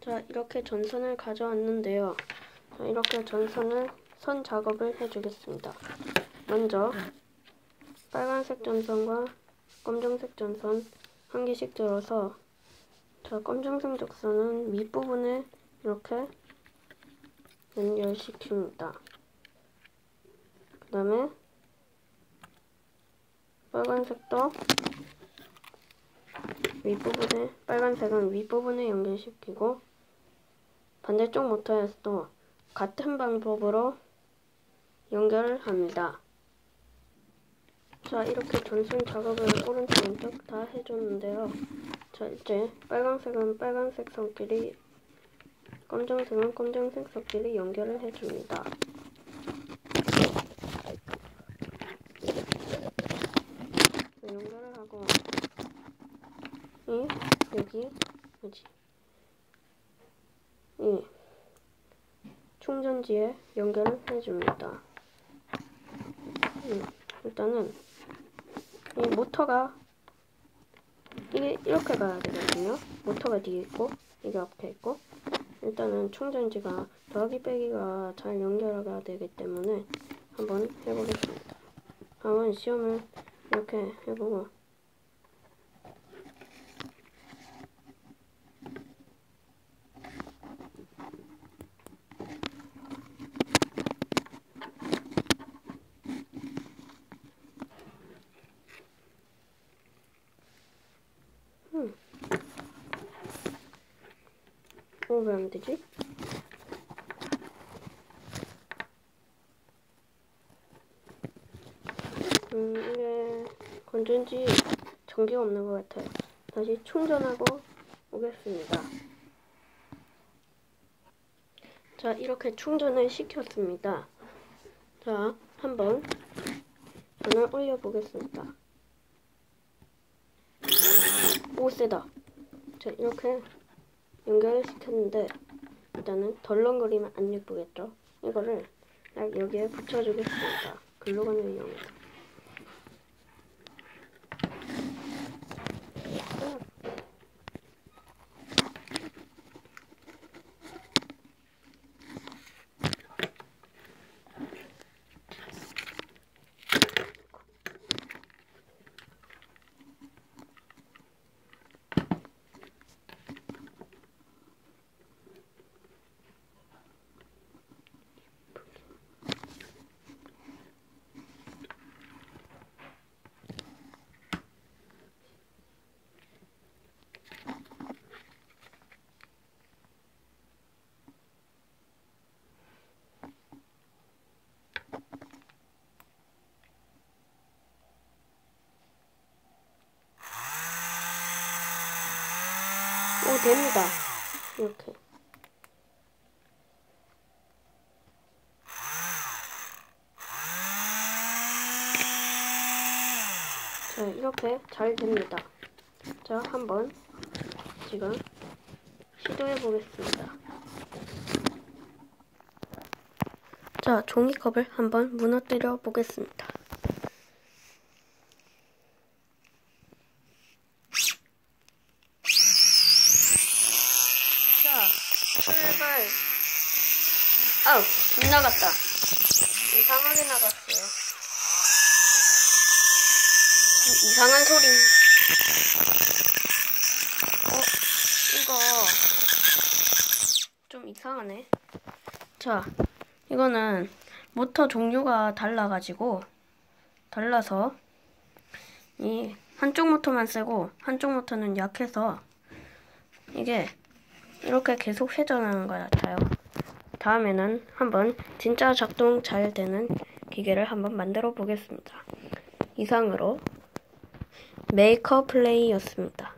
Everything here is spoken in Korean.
자, 이렇게 전선을 가져왔는데요. 자, 이렇게 전선을 선 작업을 해주겠습니다. 먼저 빨간색 전선과 검정색 전선 한 개씩 들어서 자, 검정색 적선은 윗부분에 이렇게 연결시킵니다. 그 다음에 빨간색도 윗부분에 빨간색은 윗부분에 연결시키고 반대쪽 모터에서도 같은 방법으로 연결을 합니다. 자 이렇게 전선 작업을 오른쪽 왼쪽 다 해줬는데요. 자 이제 빨간색은 빨간색 선끼리 검정색은 검정색 선끼리 연결을 해줍니다. 연결을 하고 이 여기 뭐지 이 충전지에 연결을 해줍니다. 음, 일단은 이 모터가 이게 이렇게 가야 되거든요. 모터가 뒤에 있고 이게 앞에 있고 일단은 충전지가 더하기 빼기가 잘 연결가 되기 때문에 한번 해보겠습니다. 한번 시험을 이렇게 해보고 음. 어, 왜 안 되지? 음, 이게 건전지 전기가 없는 것 같아요. 다시 충전하고 오겠습니다. 자, 이렇게 충전을 시켰습니다. 자, 한번 전을 올려보겠습니다. 오, 세다. 자, 이렇게 연결을 시켰는데 일단은 덜렁거리면 안 예쁘겠죠? 이거를 딱 여기에 붙여주겠습니다. 글루건을 이용해서. 오, 됩니다. 이렇게. 자, 이렇게 잘 됩니다. 자, 한번 지금 시도해 보겠습니다. 자, 종이컵을 한번 무너뜨려 보겠습니다. 자, 출발. 아우, 빗 나갔다. 이상하게 나갔어요. 이상한 소리. 어, 이거 좀 이상하네. 자, 이거는 모터 종류가 달라가지고 달라서 이 한쪽 모터만 세고 한쪽 모터는 약해서 이게 이렇게 계속 회전하는 것 같아요. 다음에는 한번 진짜 작동 잘 되는 기계를 한번 만들어 보겠습니다. 이상으로 메이커 플레이였습니다.